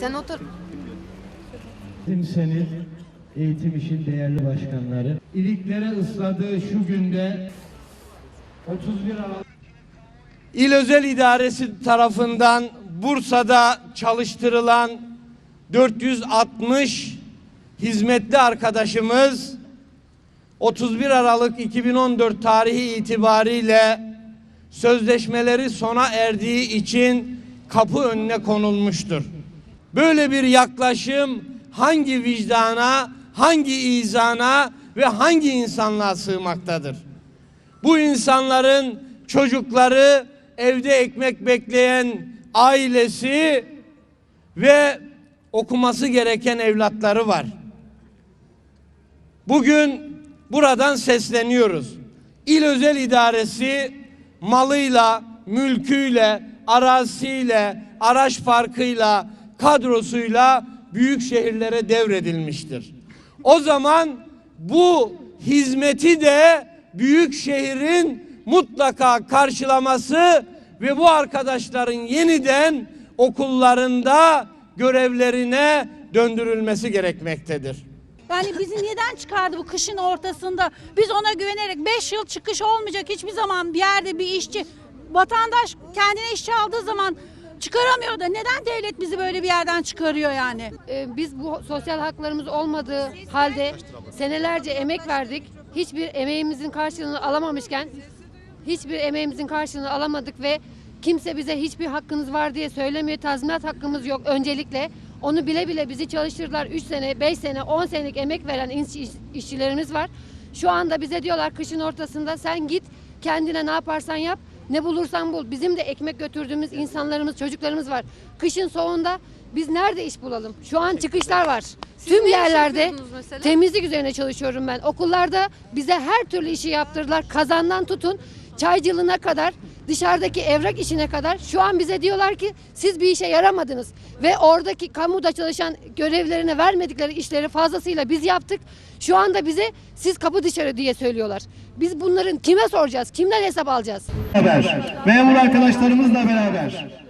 Sen otur. Eğitim eğitim işin değerli başkanları. İliklere ısladığı şu günde 31 Aralık İl Özel İdaresi tarafından Bursa'da çalıştırılan 460 hizmetli arkadaşımız 31 Aralık 2014 tarihi itibariyle sözleşmeleri sona erdiği için kapı önüne konulmuştur. Böyle bir yaklaşım hangi vicdana, hangi izana ve hangi insanlığa sığmaktadır? Bu insanların çocukları, evde ekmek bekleyen ailesi ve okuması gereken evlatları var. Bugün buradan sesleniyoruz. İl Özel İdaresi malıyla, mülküyle, arazisiyle, araç parkıyla, kadrosuyla büyük şehirlere devredilmiştir. O zaman bu hizmeti de büyük şehrin mutlaka karşılaması ve bu arkadaşların yeniden okullarında görevlerine döndürülmesi gerekmektedir. Yani bizi neden çıkardı bu kışın ortasında? Biz ona güvenerek 5 yıl çıkış olmayacak hiçbir zaman bir yerde bir işçi vatandaş kendine işçi aldığı zaman çıkaramıyor da neden devlet bizi böyle bir yerden çıkarıyor yani? Ee, biz bu sosyal haklarımız olmadığı halde senelerce emek verdik. Hiçbir emeğimizin karşılığını alamamışken hiçbir emeğimizin karşılığını alamadık ve kimse bize hiçbir hakkınız var diye söylemiyor. Tazminat hakkımız yok öncelikle. Onu bile bile bizi çalıştırdılar. 3 sene, 5 sene, 10 senelik emek veren iş- iş- işçilerimiz var. Şu anda bize diyorlar kışın ortasında sen git kendine ne yaparsan yap. Ne bulursan bul. Bizim de ekmek götürdüğümüz insanlarımız, çocuklarımız var. Kışın soğuğunda biz nerede iş bulalım? Şu an çıkışlar var. Tüm ne iş yerlerde yapıyordunuz mesela? temizlik üzerine çalışıyorum ben. Okullarda bize her türlü işi yaptırdılar. Kazandan tutun çaycılığına kadar, dışarıdaki evrak işine kadar. Şu an bize diyorlar ki siz bir işe yaramadınız. Ve oradaki kamuda çalışan görevlerine vermedikleri işleri fazlasıyla biz yaptık. Şu anda bize siz kapı dışarı diye söylüyorlar. Biz bunların kime soracağız? Kimden hesap alacağız? beraber, memur arkadaşlarımızla beraber